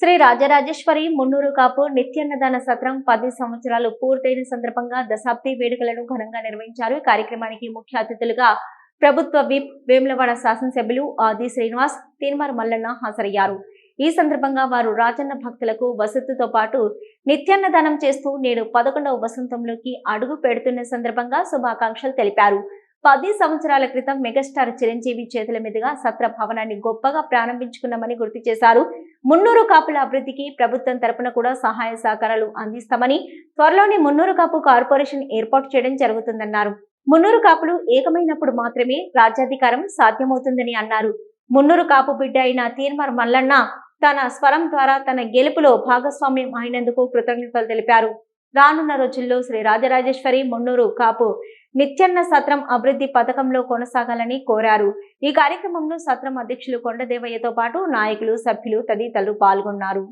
శ్రీ రాజరాజేశ్వరి మున్నూరు కాపు నిత్యాన్నదాన సత్రం పది సంవత్సరాలు పూర్తయిన సందర్భంగా దశాబ్ది వేడుకలను ఘనంగా నిర్వహించారు. ఈ కార్యక్రమానికి ముఖ్య అతిథులుగా ప్రభుత్వ విప్ వేములవాడ శాసనసభ్యులు ఆది శ్రీనివాస్ తీన్మార్ మల్లన్న హాజరయ్యారు. ఈ సందర్భంగా వారు రాజన్న భక్తులకు వసతితో పాటు నిత్యాన్నదానం చేస్తూ నేడు పదకొండవ వసంతంలోకి అడుగు పెడుతున్న సందర్భంగా శుభాకాంక్షలు తెలిపారు. పది సంవత్సరాల క్రితం మెగాస్టార్ చిరంజీవి చేతుల మీదుగా సత్ర భవనాన్ని గొప్పగా ప్రారంభించుకున్నామని గుర్తు చేశారు. మున్నూరు కాపుల అభివృద్ధికి ప్రభుత్వం తరపున కూడా సహాయ సహకారాలు అందిస్తామని త్వరలోనే మున్నూరు కాపు కార్పొరేషన్ ఏర్పాటు చేయడం జరుగుతుందన్నారు. మున్నూరు కాపులు ఏకమైనప్పుడు మాత్రమే రాజ్యాధికారం సాధ్యమవుతుందని అన్నారు. మున్నూరు కాపు బిడ్డ అయిన తీర్మర్ మల్లన్న తన స్వరం ద్వారా తన గెలుపులో భాగస్వామ్యం అయినందుకు కృతజ్ఞతలు తెలిపారు. రానున్న రోజుల్లో శ్రీ రాజరాజేశ్వరి మున్నూరు కాపు నిత్యన్న సత్రం అభివృద్ధి పథకంలో కొనసాగాలని కోరారు. ఈ కార్యక్రమంలో సత్రం అధ్యక్షులు కొండదేవయ్యతో పాటు నాయకులు సభ్యులు తదితరులు పాల్గొన్నారు.